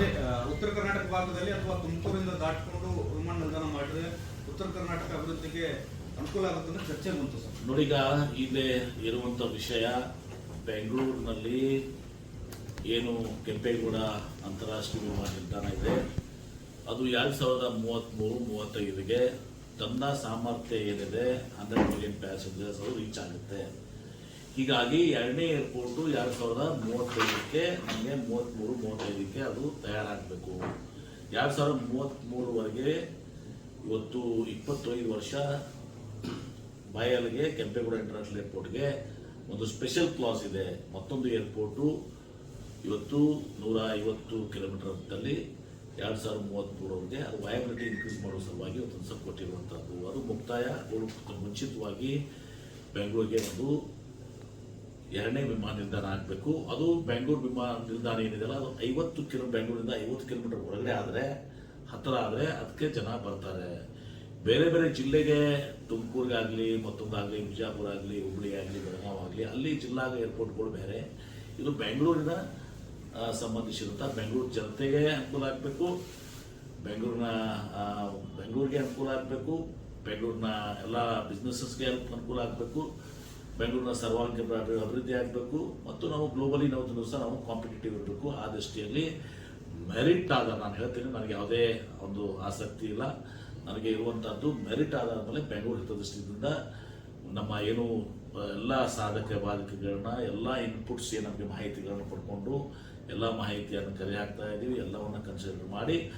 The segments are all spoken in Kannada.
ಅದೇ ಉತ್ತರ ಕರ್ನಾಟಕ ಭಾಗದಲ್ಲಿ ಅಥವಾ ತುಮಕೂರಿಂದ ದಾಟಿಕೊಂಡು ವಿಮಾನ ನಿಲ್ದಾಣ ಮಾಡಿದ್ರೆ ಉತ್ತರ ಕರ್ನಾಟಕ ಅಭಿವೃದ್ಧಿಗೆ ಅನುಕೂಲ ಆಗುತ್ತೆ ಅಂತ ಚರ್ಚೆ ಬಂತು ಸರ್. ನೋಡಿಗ ಇಲ್ಲಿ ಇರುವಂಥ ವಿಷಯ, ಬೆಂಗಳೂರಿನಲ್ಲಿ ಏನು ಕೆಂಪೇಗೌಡ ಅಂತಾರಾಷ್ಟ್ರೀಯ ವಿಮಾನ ನಿಲ್ದಾಣ ಇದೆ. ಅದು ಎರಡು ಸಾವಿರದ ಮೂವತ್ತ್ಮೂರು ಮೂವತ್ತೈದಿಗೆ ತನ್ನ ಸಾಮರ್ಥ್ಯ ಏನಿದೆ ಹಂಡ್ರೆಡ್ ಮಿಲಿಯನ್ ಪ್ಯಾಸೆಂಜರ್ಸ್ ಅದು ರೀಚ್ ಆಗುತ್ತೆ. ಹೀಗಾಗಿ ಎರಡನೇ ಏರ್ಪೋರ್ಟು ಎರಡು ಸಾವಿರದ ಮೂವತ್ತೈದಕ್ಕೆ ನಮಗೆ ಮೂವತ್ತ್ಮೂರು ಮೂವತ್ತೈದಕ್ಕೆ ಅದು ತಯಾರಾಗಬೇಕು. ಎರಡು ಸಾವಿರದ ಮೂವತ್ತ್ಮೂರವರೆಗೆ ಇವತ್ತು ಇಪ್ಪತ್ತೈದು ವರ್ಷ ಬಯಲ್ಗೆ ಕೆಂಪೇಗೌಡ ಇಂಟರ್ನ್ಯಾಷನಲ್ ಏರ್ಪೋರ್ಟ್ಗೆ ಒಂದು ಸ್ಪೆಷಲ್ ಕ್ಲಾಸ್ ಇದೆ. ಮತ್ತೊಂದು ಏರ್ಪೋರ್ಟು ಇವತ್ತು ನೂರ ಐವತ್ತು ಕಿಲೋಮೀಟರ್ ಹತ್ತಲ್ಲಿ ಎರಡು ಸಾವಿರದ ಮೂವತ್ತ್ಮೂರವರೆಗೆ ಅದು ವಯಬಿಲಿಟಿ ಇನ್ಕ್ರೀಸ್ ಮಾಡೋ ಸಲುವಾಗಿ ಒಂದು ಸ್ವಲ್ಪ ಕೊಟ್ಟಿರುವಂಥದ್ದು ಅದು ಮುಕ್ತಾಯ ಮುಂಚಿತವಾಗಿ ಬೆಂಗಳೂರಿಗೆ ಒಂದು ಎರಡನೇ ವಿಮಾನ ನಿಲ್ದಾಣ ಆಗಬೇಕು. ಅದು ಬೆಂಗಳೂರು ವಿಮಾನ ನಿಲ್ದಾಣ ಏನಿದೆಯಲ್ಲ, ಅದು ಐವತ್ತು ಕಿಲೋ ಬೆಂಗಳೂರಿಂದ ಐವತ್ತು ಕಿಲೋಮೀಟರ್ ಹೊರಗಡೆ ಆದರೆ, ಹತ್ತಿರ ಆದರೆ ಅದಕ್ಕೆ ಜನ ಬರ್ತಾರೆ. ಬೇರೆ ಬೇರೆ ಜಿಲ್ಲೆಗೆ, ತುಮಕೂರಿಗಾಗಲಿ, ಮತ್ತೊಂದಾಗಲಿ ಬಿಜಾಪುರ ಆಗಲಿ ಹುಬ್ಳಿ ಆಗಲಿ ಬೆಳಗಾವ್ ಆಗಲಿ, ಅಲ್ಲಿ ಜಿಲ್ಲಾ ಏರ್ಪೋರ್ಟ್ಗಳು ಬೇರೆ. ಇದು ಬೆಂಗಳೂರಿನ ಸಂಬಂಧಿಸಿದಂಥ ಬೆಂಗಳೂರು ಜನತೆಗೆ ಅನುಕೂಲ ಆಗಬೇಕು. ಬೆಂಗಳೂರಿನ ಬೆಂಗಳೂರಿಗೆ ಅನುಕೂಲ ಆಗಬೇಕು. ಬೆಂಗಳೂರಿನ ಎಲ್ಲ ಬಿಸ್ನೆಸಸ್ಗೆ ಅನುಕೂಲ ಆಗಬೇಕು. ಬೆಂಗಳೂರಿನ ಸರ್ವಾಂಗೀಣ ಅಭಿ- ಅಭಿವೃದ್ಧಿ ಆಗಬೇಕು ಮತ್ತು ನಾವು ಗ್ಲೋಬಲಿ ನಾವು ಸಹ ನಾವು ಕಾಂಪಿಟೇಟಿವ್ ಇರಬೇಕು. ಆ ದೃಷ್ಟಿಯಲ್ಲಿ ಮೆರಿಟ್ ಆದ ನಾನು ಹೇಳ್ತೀನಿ, ನನಗೆ ಯಾವುದೇ ಒಂದು ಆಸಕ್ತಿ ಇಲ್ಲ. ನನಗೆ ಇರುವಂಥದ್ದು ಮೆರಿಟ್ ಆದಮೇಲೆ ಮೇಲೆ ಬೆಂಗಳೂರು ಹಿತದೃಷ್ಟಿಯಿಂದ ನಮ್ಮ ಏನು, ಎಲ್ಲ ಸಾಧಕ ಬಾಧಕಗಳನ್ನ, ಎಲ್ಲ ಇನ್ಪುಟ್ಸ್ ಏನು ನಮಗೆ ಮಾಹಿತಿಗಳನ್ನು ಪಡ್ಕೊಂಡು, ಎಲ್ಲ ಮಾಹಿತಿಯನ್ನು ಕರೆ ಹಾಕ್ತಾ ಇದ್ದೀವಿ, ಎಲ್ಲವನ್ನು ಕನ್ಸಿಡರ್ ಮಾಡಿ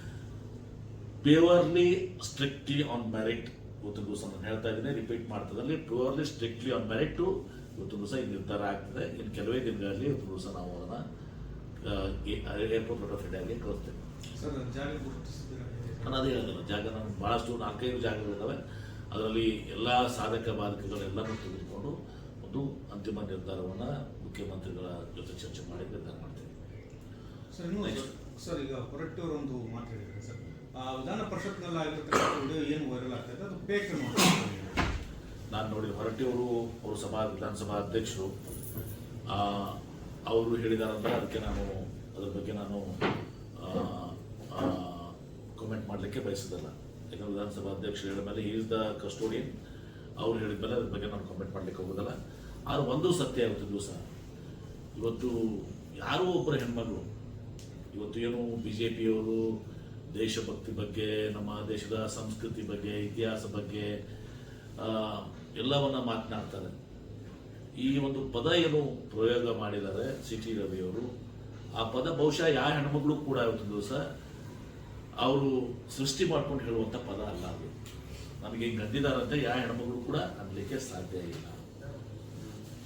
ಪ್ಯೂರ್ಲಿ ಸ್ಟ್ರಿಕ್ಟ್ಲಿ ಆನ್ ಮೆರಿಟ್ ದಿವಸ ನಾನು ಹೇಳ್ತಾ ಇದ್ದೀನಿ ರಿಪೀಟ್ ಮಾಡ್ತದಲ್ಲಿ ಪ್ಯೂರ್ಲಿ ಸ್ಟ್ರಿಕ್ಟ್ಲಿ ಆನ್ ಮೆರಿಟ್ ಟು ದಿವಸ ಈ ನಿರ್ಧಾರ ಆಗ್ತದೆ. ಇನ್ನು ಕೆಲವೇ ದಿನಗಳಲ್ಲಿ ದಿವಸ ನಾವು ಅದನ್ನು ಏರ್ಪೋರ್ಟ್ ಆಫ್ ಇಂಡಿಯಾಗೆ ಕಳಿಸ್ತೇವೆ ನಾನು ಅದೇ ಹೇಳಿದಲ್ಲ ಜಾಗ ನಾನು ಭಾಳಷ್ಟು ನಾಲ್ಕೈದು ಜಾಗಗಳಿದ್ದಾವೆ. ಅದರಲ್ಲಿ ಎಲ್ಲ ಸಾಧಕ ಬಾಧಕಗಳೆಲ್ಲನೂ ತೆಗೆದುಕೊಂಡು ಒಂದು ಅಂತಿಮ ನಿರ್ಧಾರವನ್ನು ಮುಖ್ಯಮಂತ್ರಿಗಳ ಜೊತೆ ಚರ್ಚೆ ಮಾಡಿ ನಿರ್ಧಾರ ಮಾಡ್ತೇವೆ. ಸರ್ ಈಗ ಹೊರಟ್ಟಿಯವರು ಒಂದು ಮಾತು ಸರ್. ವಿಧಾನ ಪರಿಷತ್ನಲ್ಲಿ ಆಗಿರ್ತಕ್ಕಂಥ ವಿಡಿಯೋ ಏನು ವೈರಲ್ ಆಗ್ತಾ ಅದು ಫೇಕ್ ನಾನು ನೋಡಿ ಹೊರಟಿಯವರು ಅವರು ಸಭಾ, ವಿಧಾನಸಭಾ ಅಧ್ಯಕ್ಷರು ಅವರು ಹೇಳಿದಾರಂದ್ರೆ ಅದಕ್ಕೆ ನಾನು, ಅದ್ರ ಬಗ್ಗೆ ನಾನು ಕಮೆಂಟ್ ಮಾಡಲಿಕ್ಕೆ ಬಯಸಿದಲ್ಲ ಯಾಕಂದ್ರೆ ವಿಧಾನಸಭಾ ಅಧ್ಯಕ್ಷರು ಹೇಳಿದ ಮೇಲೆ ಈಸ್ ದ ಕಸ್ಟೋಡಿಯನ್ ಅವ್ರು ಹೇಳಿದ ಮೇಲೆ ಅದ್ರ ಬಗ್ಗೆ ನಾನು ಕಮೆಂಟ್ ಮಾಡಲಿಕ್ಕೆ ಹೋಗೋದಲ್ಲ. ಆದ್ರೆ ಒಂದು ಸತ್ಯ ಇವತ್ತು ದಿವಸ. ಇವತ್ತು ಯಾರೋ ಒಬ್ಬರ ಹೆಣ್ಮಗಳು, ಇವತ್ತು ಏನು ಬಿ ಜೆ ಪಿಯವರು ದೇಶಭಕ್ತಿ ಬಗ್ಗೆ, ನಮ್ಮ ದೇಶದ ಸಂಸ್ಕೃತಿ ಬಗ್ಗೆ, ಇತಿಹಾಸ ಬಗ್ಗೆ ಎಲ್ಲವನ್ನ ಮಾತನಾಡ್ತಾರೆ. ಈ ಒಂದು ಪದ ಏನು ಪ್ರಯೋಗ ಮಾಡಿದ್ದಾರೆ ಸಿ ಟಿ ರವಿಯವರು ಆ ಪದ ಬಹುಶಃ ಯಾವ ಹೆಣ್ಮಗಳು ಕೂಡ ಇವತ್ತು ದಿವಸ ಅವರು ಸೃಷ್ಟಿ ಮಾಡ್ಕೊಂಡು ಹೇಳುವಂಥ ಪದ ಅಲ್ಲ ಅದು. ನಮಗೆ ಹಿಂಗೆ ಅಂದಿದಾರಂತೆ ಯಾವ ಹೆಣ್ಮಗಳು ಕೂಡ ಅನ್ಲಿಕ್ಕೆ ಸಾಧ್ಯ ಇಲ್ಲ.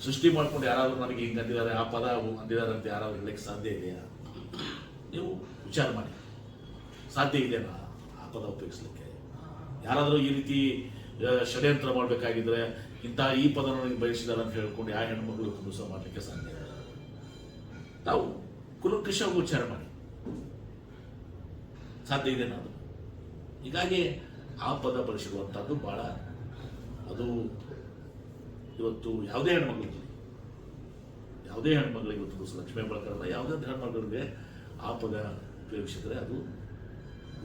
ಸೃಷ್ಟಿ ಮಾಡ್ಕೊಂಡು ಯಾರಾದರೂ ನನಗೆ ಹಿಂಗೆ ಅಂದಿದ್ದಾರೆ, ಆ ಪದ ಅಂದಿದಾರಂತೆ ಯಾರಾದ್ರೂ ಹೇಳಕ್ಕೆ ಸಾಧ್ಯ ಇದೆಯಾ? ನೀವು ವಿಚಾರ ಮಾಡಿ. ಸಾಧ್ಯ ಇದೆ ಆ ಉಪಯೋಗಿಸ್ಲಿಕ್ಕೆ. ಯಾರಾದರೂ ಈ ರೀತಿ ಷಡ್ಯಂತ್ರ ಮಾಡಬೇಕಾಗಿದ್ರೆ ಇಂಥ ಈ ಪದ ನನಗೆ ಬಯಸಿದ್ದಾರೆ ಅಂತ ಹೇಳ್ಕೊಂಡು ಯಾವ ಹೆಣ್ಮಗಳು ದಿವಸ ಮಾಡಲಿಕ್ಕೆ ಸಾಧ್ಯ ಇಲ್ಲ. ತಾವು ಕುಲಕೃಷ ಉಚ್ಚಾರ ಮಾಡಿ. ಸಾಧ್ಯ ಇದೆ ನಾನು ಹೀಗಾಗಿ ಆ ಪದ ಬಳಸಿರುವಂಥದ್ದು ಬಹಳ ಅದು ಇವತ್ತು ಯಾವುದೇ ಹೆಣ್ಮಗಳಿಗೆ ಯಾವುದೇ ಹೆಣ್ಮಗಳಿಗೆ ಇವತ್ತು ಲಕ್ಷ್ಮೀ ಬಳಕರಲ್ಲ ಯಾವುದೇ ಹೆಣ್ಮಗಳಿಗೆ ಆ ಪದ ಉಪಯೋಗಿಸಿದರೆ ಅದು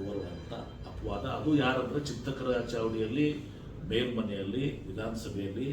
ಘೋರವಾದಂಥ ಅಪವಾದ. ಅದು ಯಾರಂದ್ರೆ ಚಿಂತಕರ ಚಾವಡಿಯಲ್ಲಿ ಮೇಲ್ಮನೆಯಲ್ಲಿ ವಿಧಾನಸಭೆಯಲ್ಲಿ